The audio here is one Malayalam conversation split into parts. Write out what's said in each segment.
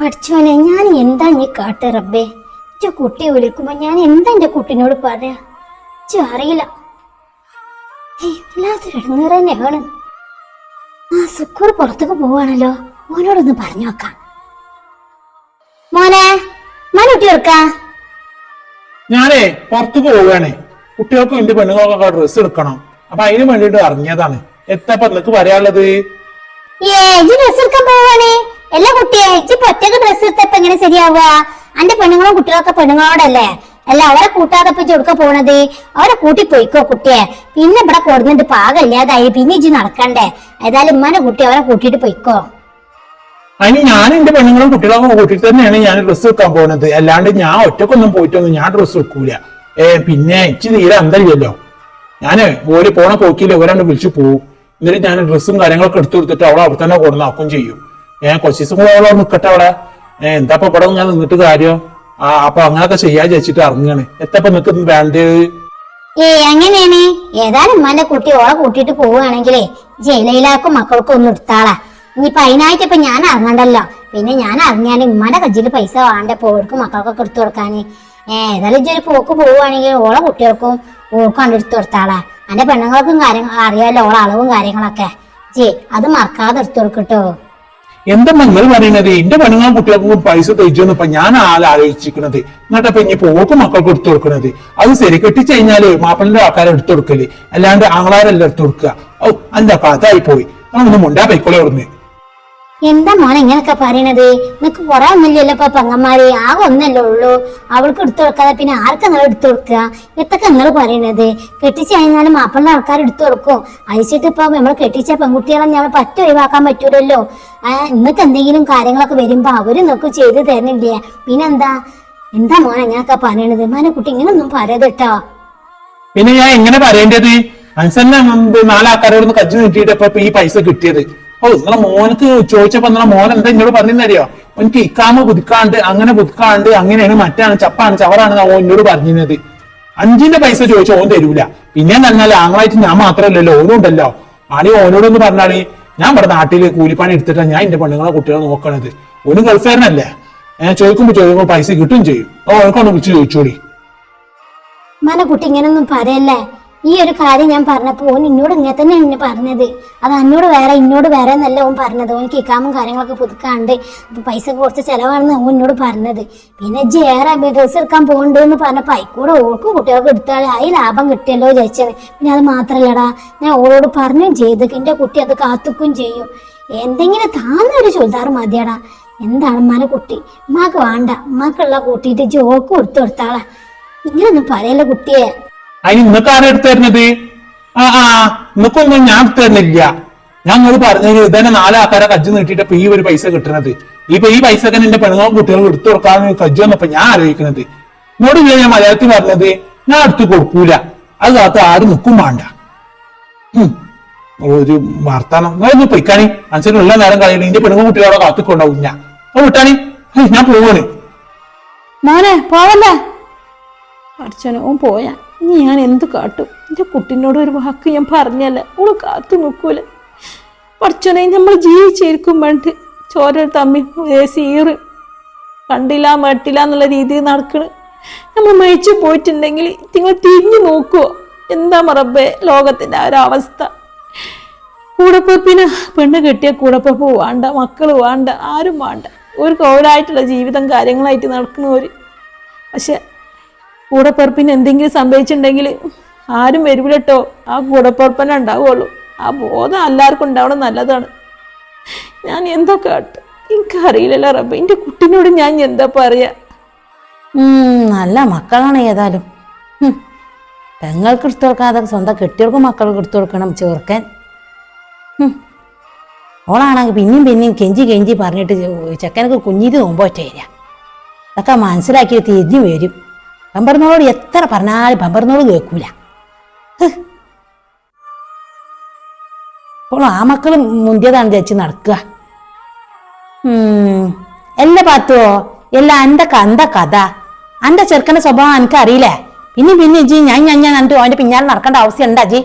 പഠിച്ചോനെ ഞാൻ എന്താ നീ കാട്ട് റബ്ബേ? ചു കുട്ടി വിളിക്കുമ്പോ ഞാൻ എന്താ എന്റെ കുട്ടിനോട് പറയാ? ചു അറിയില്ല. ഏയ് വല്ലാത്തൊരു ഇടങ്ങേറ് തന്നെയാണ് ആ സുക്കൂർ പുറത്തേക്ക് പോവാണല്ലോ. മോനോടൊന്ന് പറഞ്ഞു നോക്കാം. മോനെ മോനുട്ടി എടുക്കാ ഞാനേ പുറത്തേക്ക് പോവുകയാണേ. കുട്ടികൾക്കും എന്റെ പെണ്ണുങ്ങൾക്കൊക്കെ ഡ്രസ്സ് എടുക്കണം. അപ്പൊ അതിന് വേണ്ടിട്ട് അറിഞ്ഞതാണ് എത്ര നിനക്ക് പറയാനുള്ളത്? ഏ ഡ്രസ് എടുക്കാൻ പോവാണേ? എല്ലാ കുട്ടിയെ ഇപ്പൊ ഒറ്റയ്ക്ക് ഡ്രസ് എടുത്തപ്പോ എങ്ങനെ ശരിയാവുക? അന്റെ പെണ്ണുങ്ങളും കുട്ടികളൊക്കെ പെണ്ണുങ്ങളോടല്ലേ? അല്ല അവരെ കൂട്ടാതെ ഇപ്പൊ കൊടുക്ക പോണത്? അവരെ കൂട്ടി പോയിക്കോ കുട്ടിയെ. പിന്നെ ഇവിടെ കൊടുന്നിട്ട് പാകമില്ലാതായി പിന്നെ ഇജ്ജ് നടക്കണ്ടേ? ഏതായാലും ഉമ്മാന്റെ കുട്ടി അവരെ കൂട്ടിയിട്ട് പോയിക്കോ. അതിന് ഞാൻ എന്റെ പെണ്ണുങ്ങളും കുട്ടികളും കൂട്ടിയിട്ട് തന്നെയാണ് ഞാൻ ഡ്രസ്സ് വെക്കാൻ പോകുന്നത് അല്ലാണ്ട് ഞാൻ ഒറ്റക്കൊന്നും പോയിട്ടൊന്നും ഞാൻ ഡ്രസ്സ് വെക്കൂല. ഏ പിന്നെ ഇച്ചി തീരെ അന്തരില്ലല്ലോ. ഞാൻ ഓര് പോണ പോക്കിയില്ല ഓരാണ്ട് വിളിച്ചു പോകും എന്നിട്ട് ഞാൻ ഡ്രസ്സും കാര്യങ്ങളൊക്കെ എടുത്തു കൊടുത്തിട്ട് അവളെ അവിടെ തന്നെ കൊടുന്നാക്കും ചെയ്യും. ഏ കുറച്ച് ദിവസം കൂടെ അവളോട് നിൽക്കട്ടെ അവിടെ. ഏഹ് എന്താ ഇപ്പൊ ഇവിടെ ഞാൻ നിന്നിട്ട് കാര്യം? ആ അപ്പൊ അങ്ങനൊക്കെ ചെയ്യാൻ ചേച്ചിട്ട് ഇറങ്ങാണ്. എത്തപ്പൊ നിൽക്കുന്നത് വേണ്ടത്? ഏ അങ്ങനെയാണ് ഏതായാലും ഉമ്മാന്റെ കുട്ടി ഓളെ കൂട്ടിയിട്ട് പോവുകയാണെങ്കിലേ ജയിലയിലാക്കും മക്കൾക്കും ഒന്നും എടുത്താളാ. ഇനിയിപ്പൊ അതിനായിട്ട് ഞാൻ ഇറങ്ങണ്ടല്ലോ. പിന്നെ ഞാൻ ഇറങ്ങിയാലും ഉമ്മാന്റെ കജ്ജിൽ പൈസ വേണ്ട പോർക്കും മക്കൾക്കൊക്കെ എടുത്തു കൊടുക്കാന് ഏതായാലും ഇജ്ജൊരു പോക്ക് പോവുകയാണെങ്കിൽ ഓളെ കുട്ടികൾക്കും ഓൾക്കും എടുത്തു കൊടുത്താളാ. എന്റെ പെണ്ണുങ്ങൾക്കും കാര്യങ്ങൾ അറിയാലോ ഓളെ അളവും കാര്യങ്ങളൊക്കെ. ജി അത് മറക്കാതെ എടുത്തു കൊടുക്കട്ടോ എന്താ നിങ്ങൾ പറയണത്? എന്റെ പെണ്ണുങ്ങളും കുട്ടികൾക്കും പൈസ തയ്ച്ചു ഇപ്പൊ ഞാൻ ആളെ ആലോചിച്ചിരിക്കുന്നത് എന്നിട്ടപ്പൊ ഇനി പോക്ക് മക്കൾക്ക് എടുത്തു കൊടുക്കണത്. അത് ശരി കെട്ടിച്ചു കഴിഞ്ഞാൽ മാപ്പിളിന്റെ ആൾക്കാരെ എടുത്തു കൊടുക്കൽ. അല്ലാണ്ട് ആങ്ങളാരല്ല എടുത്തു കൊടുക്കുക. ഓ അല്ല കഥായി പോയി അതൊന്നും മുണ്ടാ പൈക്കോളെ ഓർന്ന് എന്താ മോനെ ഇങ്ങനൊക്കെ പറയണത്? നിനക്ക് കുറെ ഒന്നുമില്ലല്ലോ ഇപ്പൊ പെങ്ങന്മാരെ. ആകെ ഒന്നല്ലേ ഉള്ളൂ. അവൾക്ക് എടുത്തു കൊടുക്കാതെ പിന്നെ ആർക്ക് നിങ്ങൾ എടുത്തു കൊടുക്കുക എത്തൊക്കെ നിങ്ങൾ പറയണത്. കെട്ടിച്ച് കഴിഞ്ഞാലും മാപ്പിളുടെ ആൾക്കാർ എടുത്തു കൊടുക്കും. അയച്ചിട്ട് ഇപ്പൊ നമ്മൾ കെട്ടിച്ച പെൺകുട്ടികളെ ഞങ്ങൾ പറ്റ ഒഴിവാക്കാൻ പറ്റൂലല്ലോ? നിങ്ങൾക്ക് എന്തെങ്കിലും കാര്യങ്ങളൊക്കെ വരുമ്പോ അവർ നിങ്ങൾക്ക് ചെയ്തു തരണില്ലേ പിന്നെന്താ? എന്താ മോനെ ഇങ്ങനൊക്കെ പറയണത്? മോനെ കുട്ടി ഇങ്ങനൊന്നും പറയത് കേട്ടോ. പിന്നെ ഞാൻ എങ്ങനെ പറയേണ്ടത്? മനസ്സന്നെ നാലാൾക്കാരോട് കജ്ജു നീട്ടിയിട്ട് ഇപ്പൊ ഈ പൈസ കിട്ടിയത്. ഓ നിങ്ങളെ മോനക്ക് ചോദിച്ചപ്പോ നിങ്ങളെ മോൻ എന്താ എന്നോട് പറഞ്ഞിരുന്നറിയോ എനിക്ക് ഇക്കാമ പുതുക്കാണ്ട് അങ്ങനെ പുതുക്കാണ്ട് അങ്ങനെയാണ് മറ്റാണ് ചപ്പാണ് ചവറാണ് ഓൻ എന്നോട് പറഞ്ഞിരുന്നത്. അഞ്ചിന്റെ പൈസ ചോദിച്ചാൽ ഓൻ തരൂല. പിന്നെ പറഞ്ഞാൽ ആങ്ങളായിട്ട് ഞാൻ മാത്രമല്ലല്ലോ ഓനും ഉണ്ടല്ലോ. ആളി ഓനോടൊന്ന് പറഞ്ഞാണ് ഞാൻ ഇവിടെ നാട്ടിൽ കൂലിപ്പണി എടുത്തിട്ടാണ് ഞാൻ എന്റെ പെണ്ണുങ്ങളെ കുട്ടികളെ നോക്കണത്. ഓന് ഗൾഫേരനല്ലേ ഞാൻ ചോദിക്കുമ്പോ ചോദിക്കുമ്പോ പൈസ കിട്ടും ചെയ്യും. ഓ ഓനക്കൊന്ന് വിളിച്ച് ചോദിച്ചോളി. മന കുട്ടി ഇങ്ങനൊന്നും പറയല്ലേ? ഈ ഒരു കാര്യം ഞാൻ പറഞ്ഞപ്പോ ഓൻ എന്നോട് ഇങ്ങനെ തന്നെ എന്നെ പറഞ്ഞത്. അത് അന്നോട് വേറെ ഇന്നോട് വേറെ എന്നല്ല ഓൻ പറഞ്ഞത്. ഓൻ കിക്കാമും കാര്യങ്ങളൊക്കെ പുതുക്കാണ്ട് അപ്പൊ പൈസ കുറച്ച് ചെലവാണെന്ന് ഓൻ എന്നോട് പറഞ്ഞത്. പിന്നെ ജേറെ ഡ്രസ്സ് എടുക്കാൻ പോകണ്ടോ എന്ന് പറഞ്ഞപ്പോ അയക്കൂടെ ഓൾക്കും കുട്ടികൾക്ക് എടുത്താൽ അതിൽ ലാഭം കിട്ടിയല്ലോ വിചാരിച്ചത്. പിന്നെ അത് മാത്രമല്ലടാ ഞാൻ ഓളോട് പറഞ്ഞും ചെയ്ത് എന്റെ കുട്ടി അത് കാത്തുക്കും ചെയ്യും. എന്തെങ്കിലും താന്നൊരു ചുരിദാർ മതിയടാ. എന്താണ് ഉമ്മാനെ കുട്ടി? ഉമ്മാക്ക് വേണ്ട. ഉമ്മാക്കുള്ള കൂട്ടിയിട്ട് ജോക്ക് കൊടുത്തു കൊടുത്താളാ. ഇങ്ങനൊന്നും പറയല്ല കുട്ടിയെ. അതിന് ഇന്നത്തെ ആരാ എടുത്തു തരുന്നത്? ആ ആ ഇന്നൊക്കൊന്നും ഞാൻ എടുത്തു തരുന്നില്ല. ഞാൻ നിങ്ങൾ പറഞ്ഞു ഇതന്നെ നാലാൾക്കാരെ കജ്ജ് നീട്ടിയിട്ട് ഈ ഒരു പൈസ കിട്ടുന്നത് ഇപ്പൊ ഈ പൈസ ഒക്കെ എന്റെ പെണ്ണുങ്ങളും കുട്ടികളും എടുത്തു കൊടുക്കാന്ന് കജ്ജ് വന്നപ്പോ ഞാൻ ആലോചിക്കുന്നത് എന്നോടില്ല ഞാൻ മലയാളത്തിൽ പറഞ്ഞത് ഞാൻ എടുത്തു കൊടുക്കൂല. അത് കാത്ത് ആരും നിൽക്കും വേണ്ട. ഒരു വർത്താനം. ഒന്ന് പൊയ്ക്കാണി. മനസ്സിലുള്ള നേരം കളയണി. എന്റെ പെണ്ണുങ്ങൾ കുട്ടികളോടെ കാത്തിക്കൊണ്ടാവും ഞാൻ. അപ്പൊ വിട്ടാണി? ഞാൻ പോവാണ്. മോനെ പോവല്ലേ? അർച്ചന ഓൻ പോയാ. ഇനി ഞാൻ എന്ത് കാട്ടും? എന്റെ കുട്ടിനോട് ഒരു വാക്ക് ഞാൻ പറഞ്ഞല്ല. ഓൾ കാത്തു നിൽക്കൂല പഠിച്ചോനെ നമ്മൾ ജീവിച്ചിരിക്കും വേണ്ട ചോര തമ്മി സീറ്. കണ്ടില്ല മേട്ടില്ല എന്നുള്ള രീതിയിൽ നടക്കണ്. നമ്മൾ മരിച്ചു പോയിട്ടുണ്ടെങ്കിൽ നിങ്ങൾ തിരിഞ്ഞു നോക്കുവോ എന്താ മറബേ ലോകത്തിന്റെ ആ ഒരവസ്ഥ അവസ്ഥ. കൂടപ്പിറപ്പിന് പെണ്ണ് കെട്ടിയ കൂടപ്പിറപ്പ് വേണ്ട മക്കൾ വേണ്ട ആരും വേണ്ട. ഒരു കോലായിട്ടുള്ള ജീവിതം കാര്യങ്ങളായിട്ട് നടക്കുന്നവർ പക്ഷെ കൂടപ്പിറപ്പിന് എന്തെങ്കിലും സംഭവിച്ചിട്ടുണ്ടെങ്കിൽ ആരും വരില്ല കേട്ടോ ആ കൂടപ്പുറപ്പനെ ഉണ്ടാവുള്ളൂ. ആ ബോധം എല്ലാവർക്കും ഉണ്ടാവണം നല്ലതാണ്. ഞാൻ എന്താ കാട്ട്. എനിക്കറിയില്ലല്ലോ റബ്ബ. എന്റെ കുട്ടിനോട് ഞാൻ എന്താ പറയാ? നല്ല മക്കളാണ് ഏതായാലും. പെങ്ങൾക്ക് എടുത്തു കൊടുക്കാതെ സ്വന്തം കെട്ടിയവർക്ക് മക്കൾക്ക് എടുത്തു കൊടുക്കണം ചേർക്കാൻ. ഓളാണെങ്കിൽ പിന്നെയും പിന്നെയും കെഞ്ചി കെഞ്ചി പറഞ്ഞിട്ട് ചെക്കനക്ക് കുഞ്ഞിത് നോമ്പോറ്റ വരിക. അതൊക്കെ മനസ്സിലാക്കി തിരിഞ്ഞു വരും. പമ്പർന്നോട് എത്ര പറഞ്ഞാലും ബമ്പറിനോട് കേൾക്കൂല. അപ്പോൾ ആ മക്കൾ മുന്തിയതാണ് ചേച്ചി നടക്കുക. എല്ലാ പാത്തുവോ എല്ലാ എന്റെ എന്താ കഥ. എന്റെ ചെറുക്കന്റെ സ്വഭാവം എനിക്ക് അറിയില്ലേ പിന്നെ പിന്നെ ജി ഞാൻ ഞാൻ ഞാൻ എന്നിട്ട് അവന്റെ പിന്നാലെ നടക്കേണ്ട ആവശ്യം ഉണ്ടാ ജി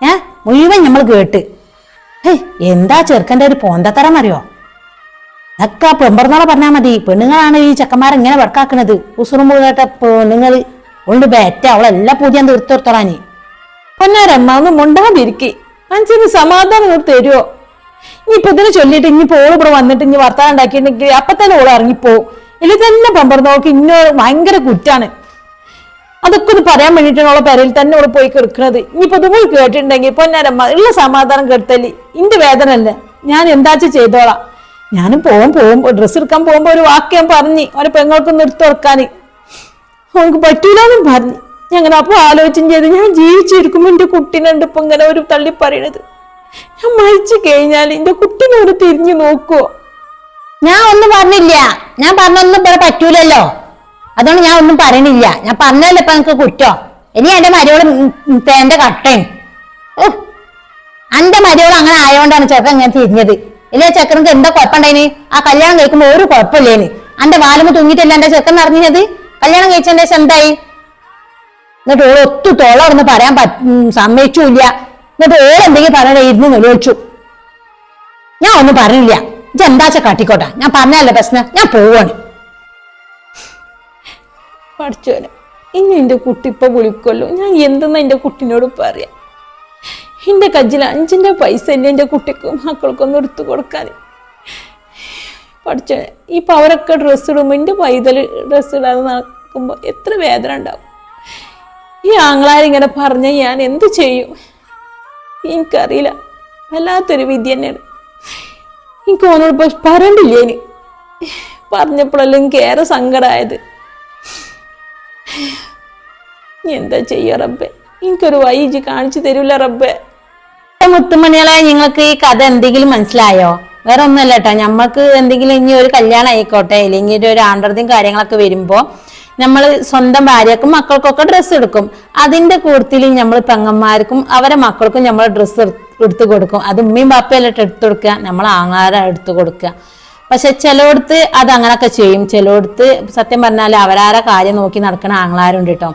ഏ? മുഴുവൻ നമ്മൾ കേട്ട്. എന്താ ചെറുക്കന്റെ ഒരു പോന്തത്തരം അറിയോ? അതൊക്കെ പെമ്പറന്നാളെ പറഞ്ഞാൽ മതി. പെണ്ണുങ്ങളാണ് ഈ ചെക്കന്മാരെ ഇങ്ങനെ വർക്കാക്കണത് ഉസുറുമ്പ് കേട്ട പെണ്ണുങ്ങൾ ഉണ്ട് ബേറ്റ. അവളെല്ലാം പൂജ്യം തീർത്തെടുത്തോളാനി പൊന്നാരമ്മ ഒന്ന് മുണ്ടാതിരിക്കി. മനസ്സിന് സമാധാനം തരുമോ ഇനിയിപ്പോ ഇതിനെ ചൊല്ലിയിട്ട് ഇനിയിപ്പോ ഓൾ ഇവിടെ വന്നിട്ട് ഇനി വർത്താനം ഉണ്ടാക്കിയിട്ടുണ്ടെങ്കിൽ അപ്പൊ തന്നെ ഓൾ ഇറങ്ങിപ്പോവും. ഇല്ല തന്നെ പമ്പറന്നോൾക്ക് ഇന്നോ ഭയങ്കര കുറ്റാണ്. അതൊക്കെ ഒന്ന് പറയാൻ വേണ്ടിയിട്ടാണ് ഓളെ പെരയിൽ തന്നെ ഓൾ പോയി കിടക്കുന്നത് ഇനിയിപ്പോ ഇതും കൂടി കേട്ടിട്ടുണ്ടെങ്കിൽ പൊന്നാരമ്മ ഉള്ള സമാധാനം കേട്ടല്ലേ ഇന്റെ വേദന അല്ലേ ഞാൻ എന്താച്ചാ ചെയ്തോളാം. ഞാനും പോവും പോകുമ്പോ ഡ്രസ്സ് എടുക്കാൻ പോകുമ്പോ ഒരു വാക്ക് ഞാൻ പറഞ്ഞു. അവരെ പെങ്ങൾക്ക് നിർത്തി അവനക്ക് പറ്റൂലെന്നും പറഞ്ഞു. ഞങ്ങനെ അപ്പൊ ആലോചിച്ചും ചെയ്ത്. ഞാൻ ജീവിച്ചിരിക്കുമ്പോ എന്റെ കുട്ടീനുണ്ട് ഇപ്പൊ ഇങ്ങനെ ഒരു തള്ളി പറയണത്. ഞാൻ മരിച്ചു കഴിഞ്ഞാൽ എന്റെ കുട്ടീനോട് തിരിഞ്ഞു നോക്കുവോ? ഞാൻ ഒന്നും പറഞ്ഞില്ല. ഞാൻ പറഞ്ഞൊന്നും ഇവിടെ പറ്റൂലല്ലോ. അതുകൊണ്ട് ഞാൻ ഒന്നും പറയണില്ല. ഞാൻ പറഞ്ഞല്ലോ ഇപ്പൊ നിനക്ക് കുറ്റോ? ഇനി എന്റെ മരിയോട് തേന്റെ കട്ടേ ഓ എന്റെ മരിയോട് അങ്ങനെ ആയതുകൊണ്ടാണ് ചേട്ടൻ ഇങ്ങനെ തിരിഞ്ഞത്. ഇല്ലേ ചെക്കനക്ക് എന്താ കുഴപ്പമുണ്ടായിന്? ആ കല്യാണം കഴിക്കുമ്പോ ഒരു കുഴപ്പമില്ലേന്. എന്റെ വാലുമ്പ് തൂങ്ങിയിട്ടില്ല എന്റെ ചെക്കൻ അറിഞ്ഞത് കല്യാണം കഴിച്ചതിന്റെ ശേഷം എന്തായി? എന്നിട്ട് ഓൾ ഒത്തു തോളർന്ന് പറയാൻ സമ്മതിച്ചില്ല. എന്നിട്ട് ഓൾ എന്തെങ്കിലും പറയണേ ഇരുന്ന് നിലവിളിച്ചു. ഞാൻ ഒന്നും പറഞ്ഞില്ല. ഇത് എന്താച്ച കാട്ടിക്കോട്ടെ. ഞാൻ പറഞ്ഞല്ലേ പ്രശ്നം? ഞാൻ പോവാണ്. പഠിച്ചോനെ ഇനി എന്റെ കുട്ടി ഇപ്പൊ വിളിക്കുമല്ലോ ഞാൻ എന്തെന്നാ എന്റെ കുട്ടിനോട് പറയാം? എന്റെ കജ്ജിൽ അഞ്ചിന്റെ പൈസ തന്നെ എന്റെ കുട്ടിക്കും മക്കൾക്കൊന്നും എടുത്തു കൊടുക്കാൻ. പഠിച്ച ഇപ്പം അവരൊക്കെ ഡ്രസ്സ് ഇടുമ്പോൾ എന്റെ പൈതൽ ഡ്രസ്സ് ഇടാതെ നടക്കുമ്പോൾ എത്ര വേദന ഉണ്ടാവും. ഈ ആങ്ങളാരിങ്ങനെ പറഞ്ഞ ഞാൻ എന്ത് ചെയ്യും? എനിക്കറിയില്ല. വല്ലാത്തൊരു വിധി തന്നെയാണ്. എനിക്ക് ഓനോട് പറയണ്ടില്ല ഇനി? പറഞ്ഞപ്പോഴല്ലേ എനിക്ക് ഏറെ സങ്കടമായത് എന്താ ചെയ്യുക റബ്ബെ? എനിക്കൊരു വൈജി കാണിച്ചു തരൂല റബ്ബെ. മുത്തുമണികളെ നിങ്ങൾക്ക് ഈ കഥ എന്തെങ്കിലും മനസ്സിലായോ? വേറെ ഒന്നുമല്ല കേട്ടോ നമ്മൾക്ക് എന്തെങ്കിലും ഇനി ഒരു കല്യാണം ആയിക്കോട്ടെ ഇല്ലെങ്കിൽ ഒരു ആണ്ടർത്തിയും കാര്യങ്ങളൊക്കെ വരുമ്പോ നമ്മൾ സ്വന്തം ഭാര്യക്കും മക്കൾക്കൊക്കെ ഡ്രസ്സ് എടുക്കും. അതിന്റെ കൂട്ടത്തിൽ നമ്മൾ പെങ്ങന്മാർക്കും അവരെ മക്കൾക്കും നമ്മൾ ഡ്രസ്സ് എടുത്തു കൊടുക്കും. അത് ഉമ്മയും ബാപ്പയല്ല എടുത്തു കൊടുക്കുക നമ്മൾ ആങ്ങാരെ എടുത്തു കൊടുക്കുക. പക്ഷെ ചിലയിടത്ത് അത് അങ്ങനൊക്കെ ചെയ്യും. ചിലയിടത്ത് സത്യം പറഞ്ഞാൽ അവരാരെ കാര്യം നോക്കി നടക്കണ ആങ്ങളാരുണ്ട് കേട്ടോ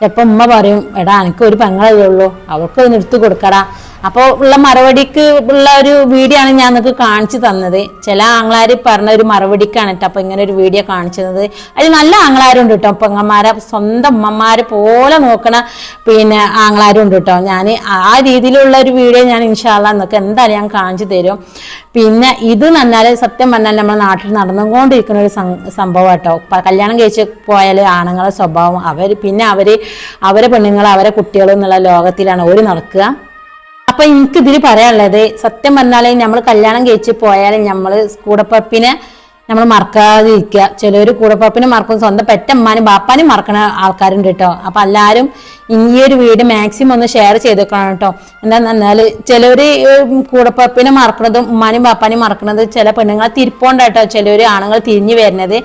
ചിലപ്പോൾ ഉമ്മ പറയും എടാ എനിക്ക് ഒരു പെങ്ങളല്ലേ ഉള്ളൂ. അവൾക്ക് എടുത്തു കൊടുക്കടാ. അപ്പോൾ ഉള്ള മറുപടിക്ക് ഉള്ള ഒരു വീഡിയോ ആണ് ഞാൻ നിങ്ങൾക്ക് കാണിച്ചു തന്നത്. ചില ആങ്ങളാർ പറഞ്ഞ ഒരു മറുപടിക്കാണ് കേട്ടോ അപ്പം ഇങ്ങനെ ഒരു വീഡിയോ കാണിച്ചു തന്നത്. അതിൽ നല്ല ആങ്ങളാരുണ്ട് കേട്ടോ പെങ്ങന്മാരെ സ്വന്തം ഉമ്മമാരെ പോലെ നോക്കണ പിന്നെ ആങ്ങളാരുണ്ട് കേട്ടോ ഞാൻ ആ രീതിയിലുള്ള ഒരു വീഡിയോ ഞാൻ ഇൻഷാല്ല നിങ്ങൾക്ക് എന്തായാലും ഞാൻ കാണിച്ചു തരും. പിന്നെ ഇത് പറഞ്ഞാൽ സത്യം പറഞ്ഞാൽ നമ്മുടെ നാട്ടിൽ നടന്നുകൊണ്ടിരിക്കുന്ന ഒരു സംഭവം കേട്ടോ കല്യാണം കഴിച്ച് പോയാൽ ആണുങ്ങളെ സ്വഭാവം. അവർ പിന്നെ അവർ അവരെ പെണ്ണുങ്ങൾ അവരെ കുട്ടികൾ എന്നുള്ള ലോകത്തിലാണ് ഒരു നടക്കുക. അപ്പൊ എനിക്ക് ഇതിൽ പറയാനുള്ളത് സത്യം പറഞ്ഞാൽ നമ്മൾ കല്യാണം കഴിച്ച് പോയാലും നമ്മൾ കൂടപ്പപ്പിനെ നമ്മൾ മറക്കാതിരിക്കുക. ചിലർ കൂടപ്പപ്പിനെ മറക്കും. സ്വന്തം പെറ്റമ്മാനും ബാപ്പാനും മറക്കണ ആൾക്കാരുണ്ട് കേട്ടോ. അപ്പൊ എല്ലാവരും ഈ ഒരു വീട് മാക്സിമം ഒന്ന് ഷെയർ ചെയ്തേക്കണം കേട്ടോ. എന്താ പറഞ്ഞാൽ ചിലവര് കൂടപ്പപ്പിനെ മറക്കണതും ഉമ്മാനും പാപ്പാനും മറക്കണത് ചില പെണ്ണുങ്ങളെ തിരിപ്പോണ്ടാട്ടോ ചിലവര് ആണുങ്ങൾ തിരിഞ്ഞു വരുന്നത്.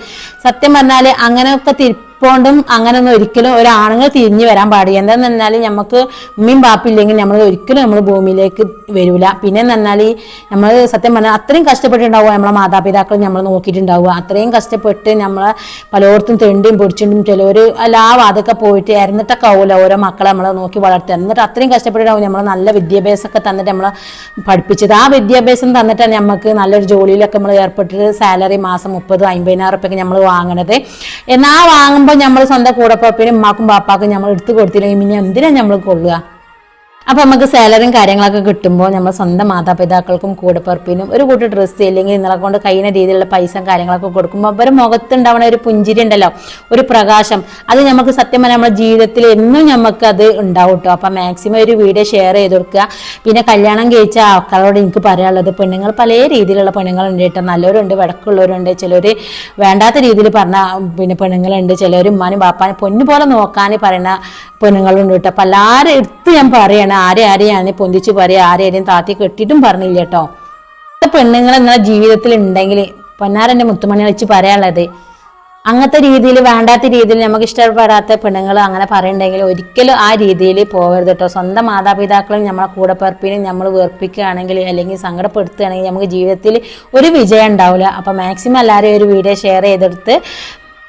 സത്യം പറഞ്ഞാൽ അങ്ങനെയൊക്കെ തിരിപ്പോണ്ടും അങ്ങനെയൊന്നും ഒരിക്കലും ഒരാണുങ്ങൾ തിരിഞ്ഞു വരാൻ പാടില്ല. എന്താന്ന് പറഞ്ഞാൽ നമുക്ക് ഉമ്മയും ബാപ്പില്ലെങ്കിൽ നമ്മൾ ഒരിക്കലും നമ്മൾ ഭൂമിയിലേക്ക് വരൂല. പിന്നെ പറഞ്ഞാൽ നമ്മൾ സത്യം പറഞ്ഞാൽ അത്രയും കഷ്ടപ്പെട്ടുണ്ടാവുക നമ്മളെ മാതാപിതാക്കൾ നമ്മൾ നോക്കിയിട്ടുണ്ടാവുക. അത്രയും കഷ്ടപ്പെട്ട് നമ്മളെ പലയിടത്തും തെണ്ടിയും പൊടിച്ചിട്ടും ചിലവർ എല്ലാ വാതൊക്കെ പോയിട്ട് ഇറന്നിട്ടൊക്കെ ആവുമല്ലോ ഓരോ മക്കളെ നമ്മളെ നോക്കി വളർത്തുക. എന്നിട്ട് അത്രയും കഷ്ടപ്പെട്ടിട്ടാവും നമ്മൾ നല്ല വിദ്യാഭ്യാസമൊക്കെ തന്നിട്ട് നമ്മളെ പഠിപ്പിച്ചത്. ആ വിദ്യാഭ്യാസം തന്നിട്ടാണ് നമുക്ക് നല്ലൊരു ജോലിയിലൊക്കെ നമ്മൾ ഏർപ്പെട്ടിട്ട് സാലറി മാസം മുപ്പത് അമ്പതിനായിരം റുപ്യൊക്കെ നമ്മൾ വാങ്ങണത്. എന്നാൽ വാങ്ങുമ്പോൾ നമ്മൾ സ്വന്തം കൂടപ്പപ്പിനും ഉമ്മാക്കും പാപ്പാക്കും നമ്മൾ എടുത്തു കൊടുത്തില്ലെങ്കിൽ പിന്നെ എന്തിനാണ് നമ്മൾ കൊള്ളുക? അപ്പൊ നമുക്ക് സാലറിയും കാര്യങ്ങളൊക്കെ കിട്ടുമ്പോൾ നമ്മൾ സ്വന്തം മാതാപിതാക്കൾക്കും കൂടപ്പറപ്പിനും ഒരു കൂട്ടി ഡ്രസ്സ് അല്ലെങ്കിൽ നിങ്ങളെ കൊണ്ട് കഴിയുന്ന രീതിയിലുള്ള പൈസ കാര്യങ്ങളൊക്കെ കൊടുക്കുമ്പോൾ അവരെ മുഖത്തുണ്ടാവുന്ന ഒരു പുഞ്ചിരി ഉണ്ടല്ലോ ഒരു പ്രകാശം അത് നമുക്ക് സത്യം പറഞ്ഞാൽ നമ്മുടെ ജീവിതത്തിൽ എന്നും നമുക്ക് അത് ഉണ്ടാവും കേട്ടോ അപ്പൊ മാക്സിമം ഒരു വീഡിയോ ഷെയർ ചെയ്ത് കൊടുക്കുക. പിന്നെ കല്യാണം കഴിച്ച ആൾക്കാരോട് എനിക്ക് പറയാനുള്ളത് പെണ്ണുങ്ങൾ പല രീതിയിലുള്ള പെണ്ണുങ്ങളുണ്ട് കേട്ടോ. നല്ലവരുണ്ട് വടക്കുള്ളവരുണ്ട് ചിലർ വേണ്ടാത്ത രീതിയിൽ പറഞ്ഞ പിന്നെ പെണ്ണുങ്ങളുണ്ട് ചിലർ ഉമ്മാനും ബാപ്പാനും പൊന്നു പോലെ നോക്കാൻ പറയുന്ന പെണ്ണുങ്ങളുണ്ട് കേട്ടോ. അപ്പൊ എല്ലാവരും എടുത്ത് ഞാൻ പറയണ. ആരെ ആരെയാണ് പൊന്തിച്ച് പറയാ? ആരെ ആരെയും താത്തി കെട്ടിയിട്ടും പറഞ്ഞില്ല കേട്ടോ. പെണ്ണുങ്ങൾ നിങ്ങളുടെ ജീവിതത്തിൽ ഉണ്ടെങ്കിൽ പൊന്നാരന്റെ മുത്തുമണി വെച്ച് പറയാനുള്ളത്. അങ്ങനത്തെ രീതിയിൽ വേണ്ടാത്ത രീതിയിൽ നമുക്ക് ഇഷ്ടപ്പെടാത്ത പെണ്ണുങ്ങൾ അങ്ങനെ പറയണ്ടെങ്കിൽ ഒരിക്കലും ആ രീതിയിൽ പോകരുത് കേട്ടോ. സ്വന്തം മാതാപിതാക്കളും നമ്മളെ കൂടെപ്പിറപ്പിനും നമ്മൾ വേർപ്പിക്കുകയാണെങ്കിൽ അല്ലെങ്കിൽ സങ്കടപ്പെടുത്തുകയാണെങ്കിൽ നമുക്ക് ജീവിതത്തിൽ ഒരു വിജയം ഉണ്ടാവില്ല. അപ്പം മാക്സിമം എല്ലാവരും ഒരു വീഡിയോ ഷെയർ ചെയ്തെടുത്ത്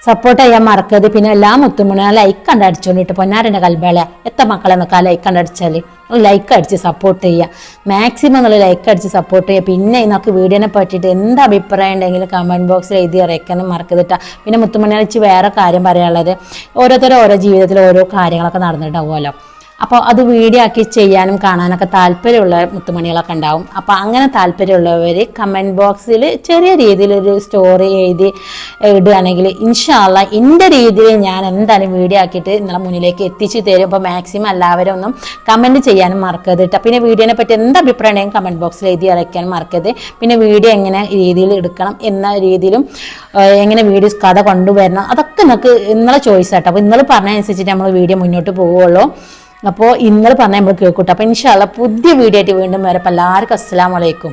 സപ്പോർട്ട് ചെയ്യാൻ മറക്കരുത്. പിന്നെ എല്ലാ മുത്തുമണി ലൈക്ക് കണ്ട് അടിച്ചോണ്ടിട്ട് പൊന്നാരന്റെ കൽബേള എത്ര മക്കളെ നിൽക്കുക ലൈക്ക് കണ്ട് ലൈക്ക് അടിച്ച് സപ്പോർട്ട് ചെയ്യുക മാക്സിമം നിങ്ങൾ ലൈക്ക് അടിച്ച് സപ്പോർട്ട് ചെയ്യുക പിന്നെ നമുക്ക് വീഡിയോനെ പറ്റിയിട്ട് എന്ത് അഭിപ്രായം ഉണ്ടെങ്കിലും കമന്റ് ബോക്സിൽ എഴുതി അറിയിക്കാനും മറക്കരുതിട്ട പിന്നെ മുത്തുമണി വെച്ച് വേറെ കാര്യം പറയാനുള്ളത് ഓരോരുത്തരും ഓരോ ജീവിതത്തിൽ ഓരോ കാര്യങ്ങളൊക്കെ നടന്നിട്ടുണ്ടാവുമല്ലോ. അപ്പോൾ അത് വീഡിയോ ആക്കി ചെയ്യാനും കാണാനൊക്കെ താല്പര്യമുള്ള മുത്തുമണികളൊക്കെ ഉണ്ടാവും. അപ്പോൾ അങ്ങനെ താല്പര്യമുള്ളവർ കമന്റ് ബോക്സിൽ ചെറിയ രീതിയിലൊരു സ്റ്റോറി എഴുതി ഇടുകയാണെങ്കിൽ ഇൻഷാല്ല എന്റെ രീതിയിൽ ഞാൻ എന്തായാലും വീഡിയോ ആക്കിയിട്ട് നിങ്ങളെ മുന്നിലേക്ക് എത്തിച്ചു തരും. അപ്പോൾ മാക്സിമം എല്ലാവരും ഒന്നും കമന്റ് ചെയ്യാനും മറക്കരുത് കേട്ടോ പിന്നെ വീഡിയോനെ പറ്റി എന്ത് അഭിപ്രായം ഉണ്ടെങ്കിലും കമന്റ് ബോക്സിൽ എഴുതി അറിയിക്കാനും മറക്കരുത്. പിന്നെ വീഡിയോ എങ്ങനെ രീതിയിൽ എടുക്കണം എന്ന രീതിയിലും എങ്ങനെ വീഡിയോസ് കഥ കൊണ്ടുവരണം അതൊക്കെ നിങ്ങൾക്ക് നിങ്ങളെ ചോയ്സ് ആട്ടോ അപ്പോൾ നിങ്ങൾ പറഞ്ഞതനുസരിച്ചിട്ട് നമ്മൾ വീഡിയോ മുന്നോട്ട് പോവുള്ളൂ. അപ്പോൾ ഇന്നലെ പറഞ്ഞാൽ നമ്മൾ കേൾക്കൂട്ടോ. അപ്പോൾ ഇൻഷാല്ല പുതിയ വീഡിയോ ആയിട്ട് വീണ്ടും വരപ്പോൾ എല്ലാവർക്കും അസ്സലാമലൈക്കും